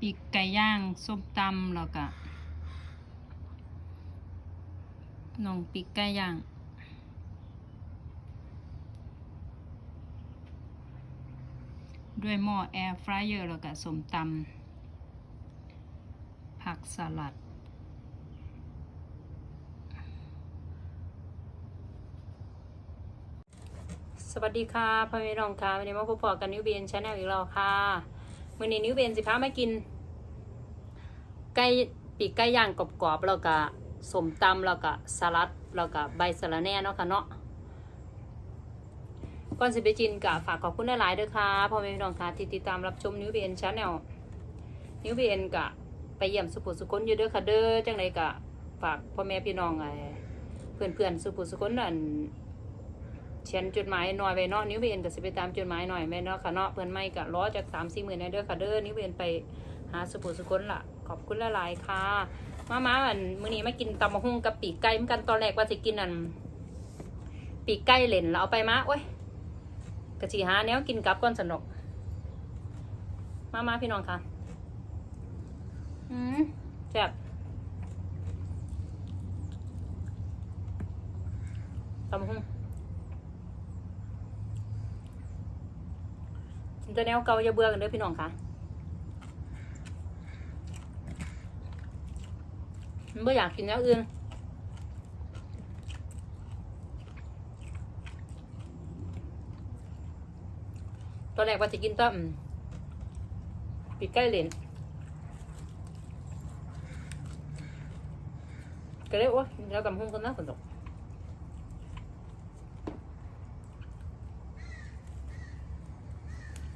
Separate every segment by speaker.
Speaker 1: ปีกไก่ย่างส้มตำแล้วก็น้องปีกไก่ย่างด้วยหม้อแอร์ฟรายเออร์แล้วก็ส้มตำผักสลัด สวัสดีค่ะพ่อแม่น้องค่ะวันนี้มาพบกันนิวเบียนชาแนลอีกแล้วค่ะ วันนี้นิวเบนสิพามากิน ไก่ปีกไก่ย่างกรอบๆแล้วก็สมตำแล้วก็สลัดแล้วก็ใบสะระแหน่เนาะค่ะเนาะก่อนสิไปกินกะฝากขอบคุณหลายๆด้วยค่ะพ่อแม่พี่น้องค่ะที่ติดตามรับชมนิ้วเบนชาแนลนิ้วเบนกะไปเยี่ยมสุขุสุคนอยู่เด้อค่ะเด้อจังไรกะฝากพ่อแม่พี่น้องไอ้เพื่อนๆสุขุสุคนนั่น เขียนจดหมายหน่อยไปเนาะนิ้วเวนก็สิไปตามจดหมายหน่อยแม่เนาะค่ะเนาะเพิ่นไม่ก็รอจากสามสี่หมื่นเด้อค่ะเด้อนิ้วเวนไปหาสุภุสุคนล่ะ ขอบคุณหลายค่ะมามาอันมื้อนี้มากินตำมะฮุ่งกับปีกไก่เหมือนกันตอนแรกว่าสิกินอันปีกไก่เหล่นแล้วเอาไปมาโอ้ยกะสิหาแนวกินกับก่อนสนุกมามาพี่น้องค่ะอืมแซ่บตำมะฮุ่ง กินแนวเก่าอย่าเบื่อกันเด้อพี่น้องค่ะมันไม่อยากกินแนวอื่นตอนแรกว่าจะกินต้มปีกไก่เหรนก็เลยว่าเรากำหุ้งกันนะฝนตก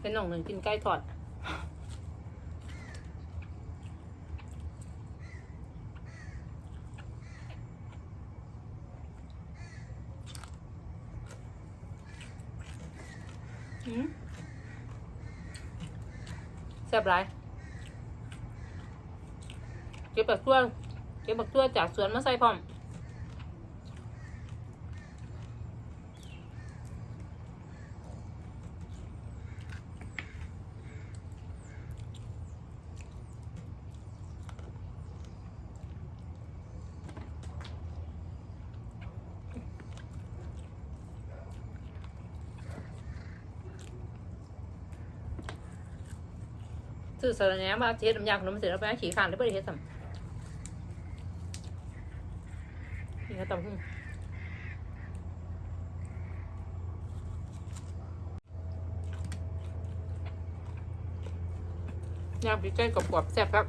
Speaker 1: เป็นหน่องหนึ่งกินไก่ทอดอืมแซ่บไรเก็บบักตัวเก็บบักตัวจากสวนมาใส่พร้อม ซื้อสารแหน่มาเทสน้ำยาขนมเสร็จแล้วไปขี่ขานหรือไม่ได้เทสสัมนี่ก็ตำหุ้งยำพริกแกงกรอบๆแซ่บครับ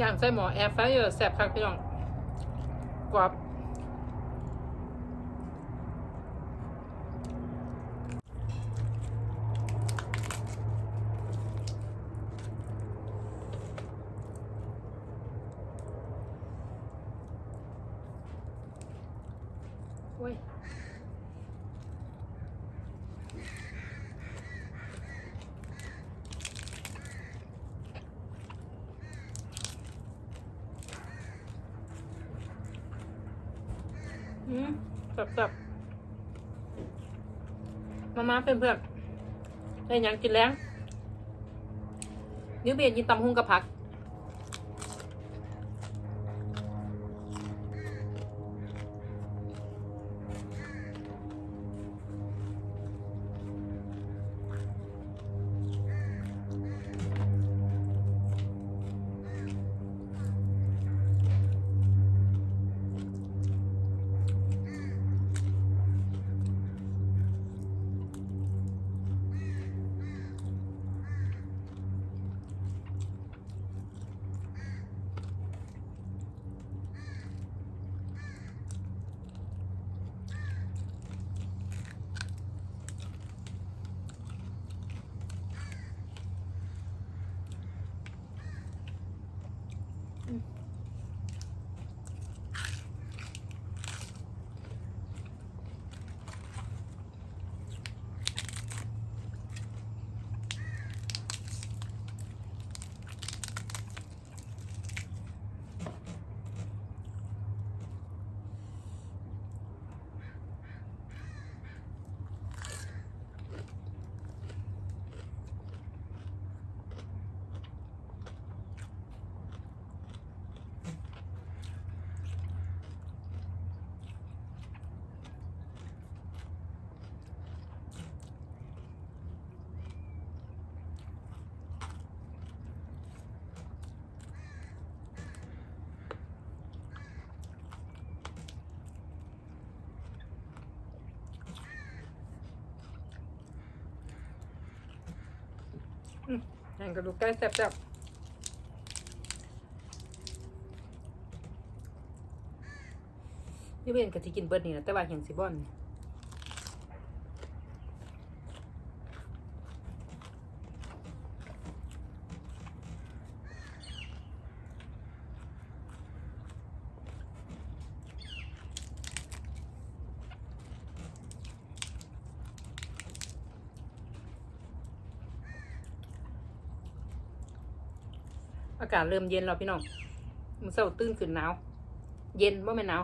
Speaker 1: ย่างใส่หมอแอร์ไฟเออร์แซ่บครับพี่น้องกรอบโอ้ย อืมแบบแบบมามาเพื่อนเพื่อนๆได้ยังกินแล้วนิ้วเบียนกินตำหุงกับผัก แห่งกระดูกไก่แซ่บๆนี่เป็นกะทิกินเบิร์ดนี่นะแต่ว่าเห็นสิบอนนี่ อากาศเริ่มเย็นแล้วพี่น้องมันเศร้าตื่นขึ้นหนาว เย็นว่าไม่หนาว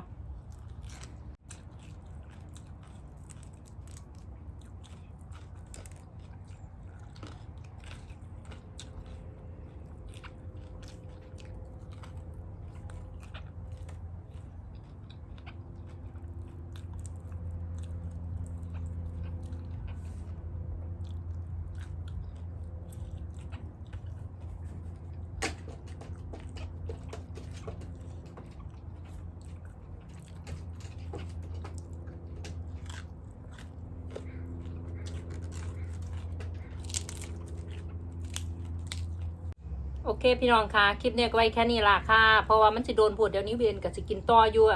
Speaker 1: โอเค พี่น้องคะคลิปเนี้ยก็ไว้แค่นี้ละค่ะ เพราะว่ามันสิโดนพูดเดี๋ยวนี้เวียนกับสกินต่ออยู่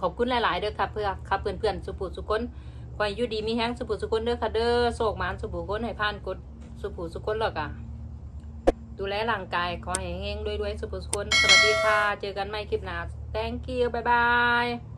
Speaker 1: ขอบคุณหลาย ๆ เด้อค่ะเพื่อค่ะเพื่อนๆสุปุสุคนคอยอยู่ดีมีแห้งสุปุสุคนเด้อค่ะเด้อโศกมานสุปุคนให้ผ่านกดสุปุสุคนหรอกอะดูแลร่างกายขอให้เฮงๆด้วยๆสุปุสุคนสวัสดีค่ะ เจอกันใหม่คลิปหน้า thank you บ๊ายบาย